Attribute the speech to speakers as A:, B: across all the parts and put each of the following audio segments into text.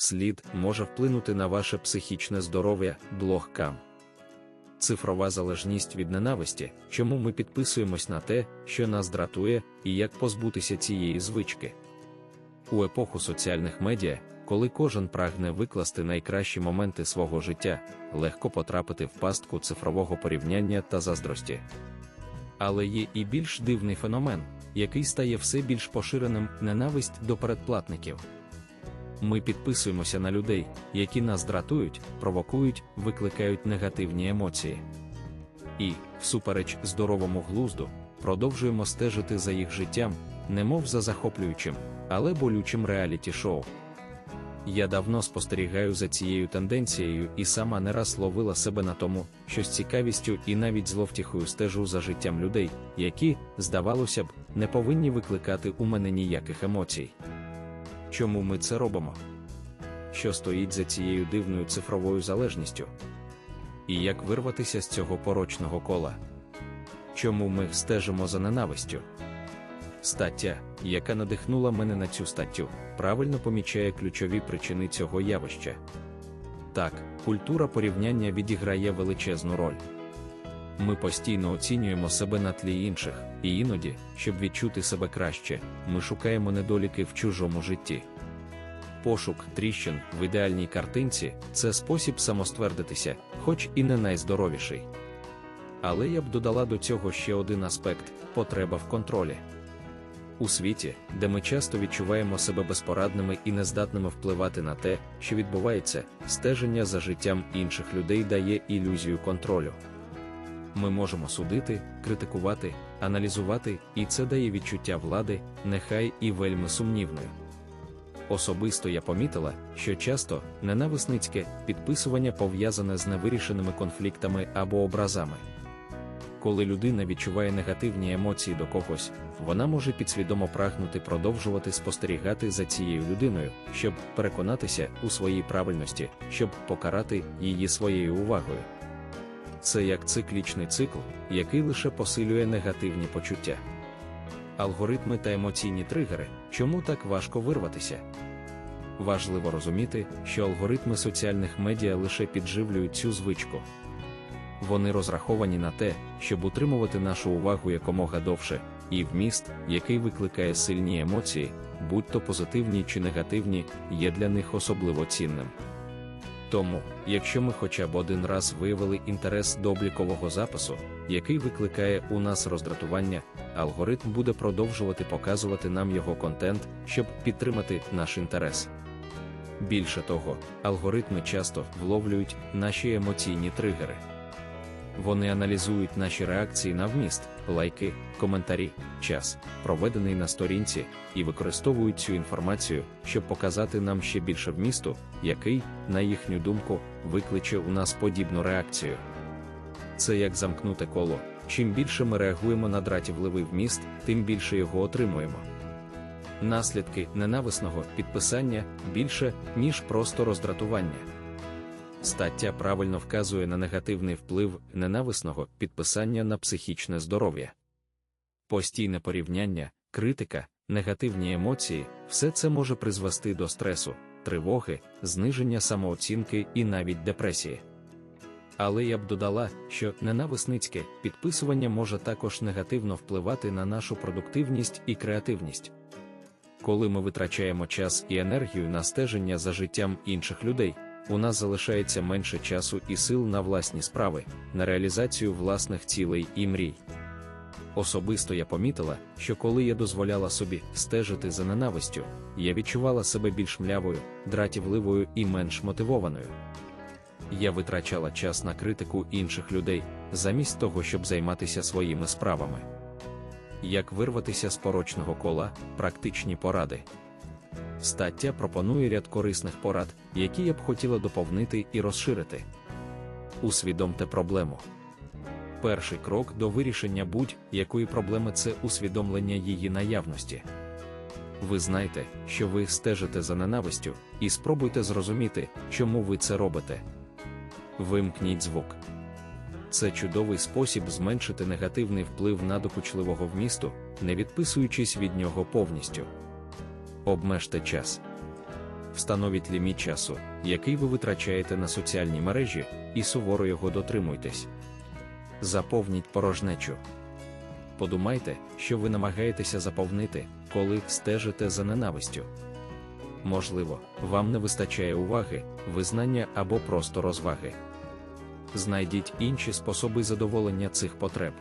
A: слід може вплинути на ваше психічне здоров'я, блог Кам. Цифрова залежність від ненависті, чому ми підписуємось на те, що нас дратує, і як позбутися цієї звички. У епоху соціальних медіа, коли кожен прагне викласти найкращі моменти свого життя, легко потрапити в пастку цифрового порівняння та заздрості. Але є і більш дивний феномен, який стає все більш поширеним ненависть до передплатників. Ми підписуємося на людей, які нас дратують, провокують, викликають негативні емоції. І, всупереч здоровому глузду, продовжуємо стежити за їх життям, немов за захоплюючим, але болючим реаліті-шоу. Я давно спостерігаю за цією тенденцією і сама не раз ловила себе на тому, що з цікавістю і навіть зловтіхою стежу за життям людей, які, здавалося б, не повинні викликати у мене ніяких емоцій. Чому ми це робимо? Що стоїть за цією дивною цифровою залежністю? І як вирватися з цього порочного кола? Чому ми стежимо за ненавистю? Стаття, яка надихнула мене на цю статтю, правильно помічає ключові причини цього явища. Так, культура порівняння відіграє величезну роль. Ми постійно оцінюємо себе на тлі інших, і іноді, щоб відчути себе краще, ми шукаємо недоліки в чужому житті. Пошук тріщин в ідеальній картинці це спосіб самоствердитися, хоч і не найздоровіший. Але я б додала до цього ще один аспект потреба в контролі. У світі, де ми часто відчуваємо себе безпорадними і нездатними впливати на те, що відбувається, стеження за життям інших людей дає ілюзію контролю. Ми можемо судити, критикувати, аналізувати, і це дає відчуття влади, нехай і вельми сумнівною. Особисто я помітила, що часто ненависницьке підписування пов'язане з невирішеними конфліктами або образами. Коли людина відчуває негативні емоції до когось, вона може підсвідомо прагнути продовжувати спостерігати за цією людиною, щоб переконатися у своїй правильності, щоб покарати її своєю увагою. Це як циклічний цикл, який лише посилює негативні почуття. Алгоритми та емоційні тригери, чому так важко вирватися? Важливо розуміти, що алгоритми соціальних медіа лише підживлюють цю звичку. Вони розраховані на те, щоб утримувати нашу увагу якомога довше, і вміст, який викликає сильні емоції, будь то позитивні чи негативні, є для них особливо цінним. Тому, якщо ми хоча б один раз виявили інтерес до облікового запису, який викликає у нас роздратування, алгоритм буде продовжувати показувати нам його контент, щоб підтримати наш інтерес. Більше того, алгоритми часто вловлюють наші емоційні тригери. Вони аналізують наші реакції на вміст, лайки, коментарі, час, проведений на сторінці, і використовують цю інформацію, щоб показати нам ще більше вмісту, який, на їхню думку, викличе у нас подібну реакцію. Це як замкнуте коло. Чим більше ми реагуємо на дратівливий вміст, тим більше його отримуємо. Наслідки ненависного підписання більше, ніж просто роздратування. Стаття правильно вказує на негативний вплив ненависного підписання на психічне здоров'я. Постійне порівняння, критика, негативні емоції все це може призвести до стресу, тривоги, зниження самооцінки і навіть депресії. Але я б додала, що ненависницьке підписування може також негативно впливати на нашу продуктивність і креативність. Коли ми витрачаємо час і енергію на стеження за життям інших людей у нас залишається менше часу і сил на власні справи, на реалізацію власних цілей і мрій. Особисто я помітила, що коли я дозволяла собі стежити за ненавистю, я відчувала себе більш млявою, дратівливою і менш мотивованою. Я витрачала час на критику інших людей, замість того, щоб займатися своїми справами. Як вирватися з порочного кола, практичні поради. Стаття пропонує ряд корисних порад, які я б хотіла доповнити і розширити. Усвідомте проблему. Перший крок до вирішення будь-якої проблеми це усвідомлення її наявності. Ви знаєте, що ви стежите за ненавистю, і спробуйте зрозуміти, чому ви це робите. Вимкніть звук. Це чудовий спосіб зменшити негативний вплив надокучливого вмісту, не відписуючись від нього повністю обмежте час. встановіть ліміт часу, який ви витрачаєте на соціальні мережі, і суворо його дотримуйтесь. Заповніть порожнечу. Подумайте, що ви намагаєтеся заповнити, коли стежите за ненавистю. Можливо, вам не вистачає уваги, визнання або просто розваги. Знайдіть інші способи задоволення цих потреб.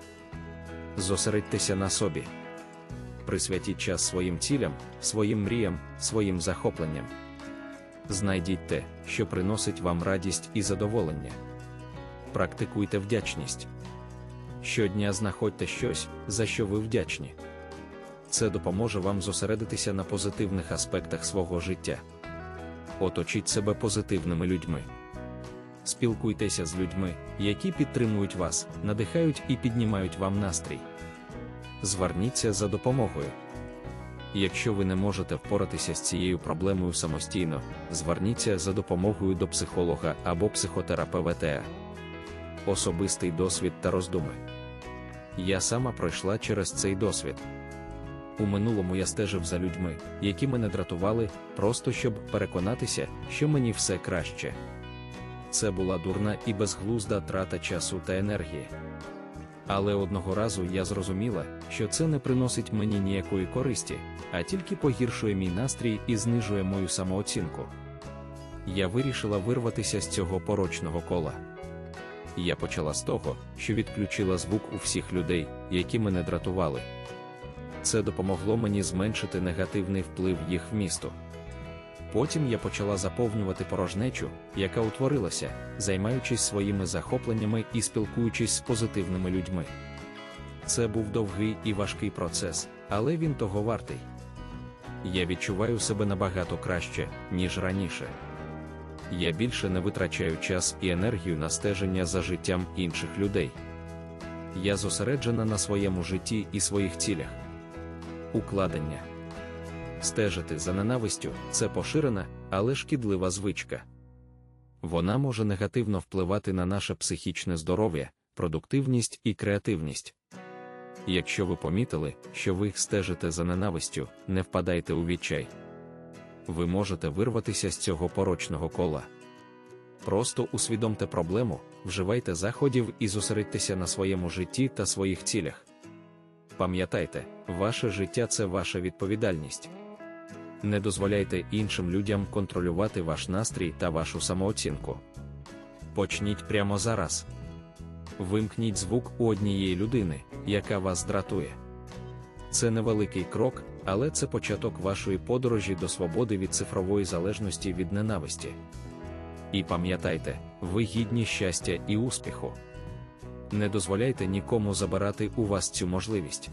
A: Зосередьтеся на собі. Присвятіть час своїм цілям, своїм мріям, своїм захопленням. Знайдіть те, що приносить вам радість і задоволення. Практикуйте вдячність. Щодня знаходьте щось, за що ви вдячні. Це допоможе вам зосередитися на позитивних аспектах свого життя. Оточіть себе позитивними людьми. Спілкуйтеся з людьми, які підтримують вас, надихають і піднімають вам настрій. Зверніться за допомогою. Якщо ви не можете впоратися з цією проблемою самостійно, зверніться за допомогою до психолога або психотерапевта. Особистий досвід та роздуми. Я сама пройшла через цей досвід. У минулому я стежив за людьми, які мене дратували, просто щоб переконатися, що мені все краще. Це була дурна і безглузда трата часу та енергії. Але одного разу я зрозуміла, що це не приносить мені ніякої користі, а тільки погіршує мій настрій і знижує мою самооцінку. Я вирішила вирватися з цього порочного кола. Я почала з того, що відключила звук у всіх людей, які мене дратували. Це допомогло мені зменшити негативний вплив їх в місто. Потім я почала заповнювати порожнечу, яка утворилася, займаючись своїми захопленнями і спілкуючись з позитивними людьми. Це був довгий і важкий процес, але він того вартий. Я відчуваю себе набагато краще, ніж раніше. Я більше не витрачаю час і енергію на стеження за життям інших людей. Я зосереджена на своєму житті і своїх цілях. Укладення стежити за ненавистю це поширена, але шкідлива звичка. Вона може негативно впливати на наше психічне здоров'я, продуктивність і креативність. Якщо ви помітили, що ви стежите за ненавистю, не впадайте у відчай. Ви можете вирватися з цього порочного кола. Просто усвідомте проблему, вживайте заходів і зосередьтеся на своєму житті та своїх цілях. Пам'ятайте, ваше життя це ваша відповідальність. Не дозволяйте іншим людям контролювати ваш настрій та вашу самооцінку. Почніть прямо зараз. Вимкніть звук у однієї людини, яка вас дратує. Це невеликий крок, але це початок вашої подорожі до свободи від цифрової залежності від ненависті. І пам'ятайте, ви гідні щастя і успіху. Не дозволяйте нікому забирати у вас цю можливість.